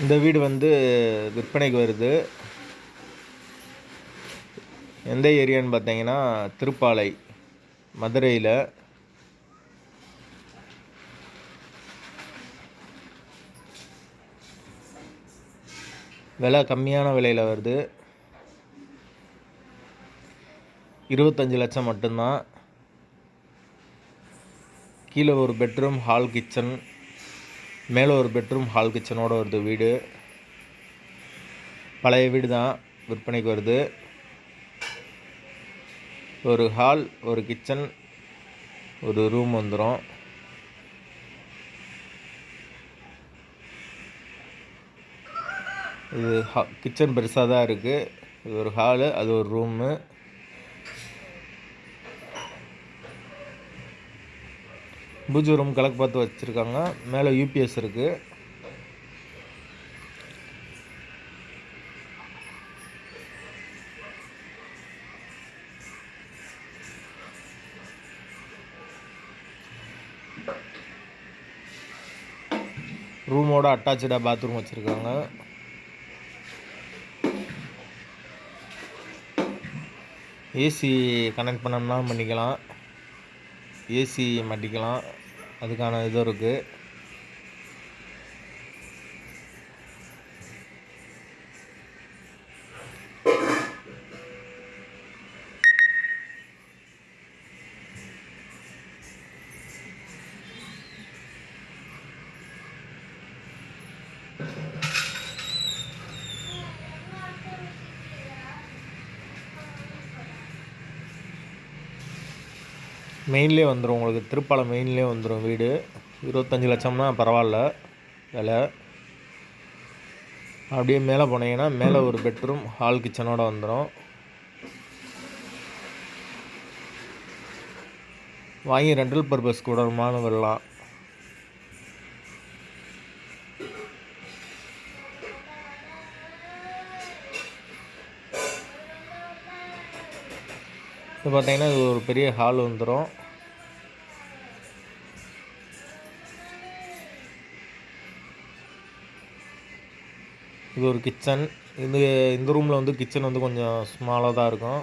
இந்த வீடு வந்து விற்பனைக்கு வருது. எந்த ஏரியான்னு பார்த்தீங்கன்னா திருப்பாலை மதுரையில். விலை கம்மியான விலையில் வருது. இருபத்தஞ்சி லட்சம் மட்டும்தான். கீழே ஒரு பெட்ரூம் ஹால் கிச்சன். மேலே ஒரு பெட்ரூம் ஹால் கிச்சனோட வருது வீடு. பழைய வீடு தான் விற்பனைக்கு வருது. ஒரு ஹால் ஒரு கிச்சன் ஒரு ரூம் வந்துடும் இது ஹா கிச்சன் பெருசாக தான் இருக்குது இது ஒரு ஹாலு அது ஒரு ரூமு பூஜை ரூம் கலக்கு பார்த்து வச்சுருக்காங்க. மேலே யூபிஎஸ் இருக்குது ரூமோட அட்டாச்சாக பாத்ரூம் வச்சுருக்காங்க. ஏசி கனெக்ட் பண்ணோம்னா பண்ணிக்கலாம். ஏசி மாட்டிக்கலாம் அதுக்கான இது இருக்குது மெயின்லேயே வந்துடும் உங்களுக்கு திருப்பாலம் மெயின்லேயே வந்துடும் வீடு. இருபத்தஞ்சி லட்சம்னா பரவாயில்ல. விலை. அப்படியே மேலே போனீங்கன்னா மேலே ஒரு பெட்ரூம் ஹால் கிச்சனோடு வந்துடும் வாங்கி ரெண்டல் பர்பஸ் கூட விடலாம் இது பார்த்தீங்கன்னா இது ஒரு பெரிய ஹால் வந்துடும் இது ஒரு கிச்சன். இது இந்த ரூமில் வந்து கிச்சன் வந்து கொஞ்சம் ஸ்மாலாக தான் இருக்கும்.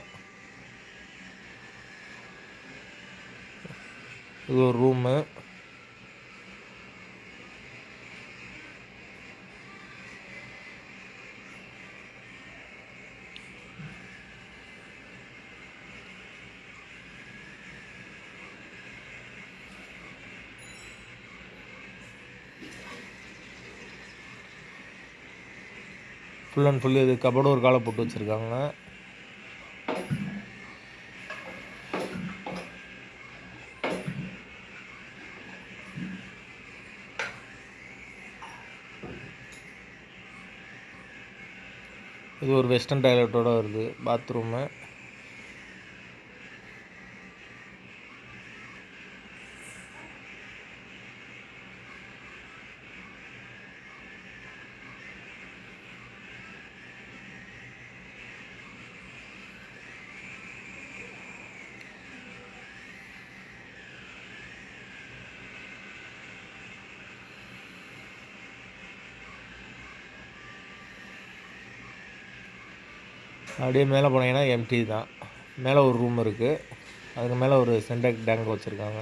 இது ஒரு ரூமு ஃபுல் அண்ட் ஃபுல் இது கபோர்டு ஒரு காலை போட்டு வச்சுருக்காங்க. இது ஒரு வெஸ்டர்ன் டாய்லெட்டோடு வருது பாத்ரூமு அப்படியே மேலே போனீங்கன்னா எம்டி தான். மேலே ஒரு ரூம் இருக்குது அதுக்கு மேலே ஒரு சென்டெக் டேங்க் வச்சுருக்காங்க.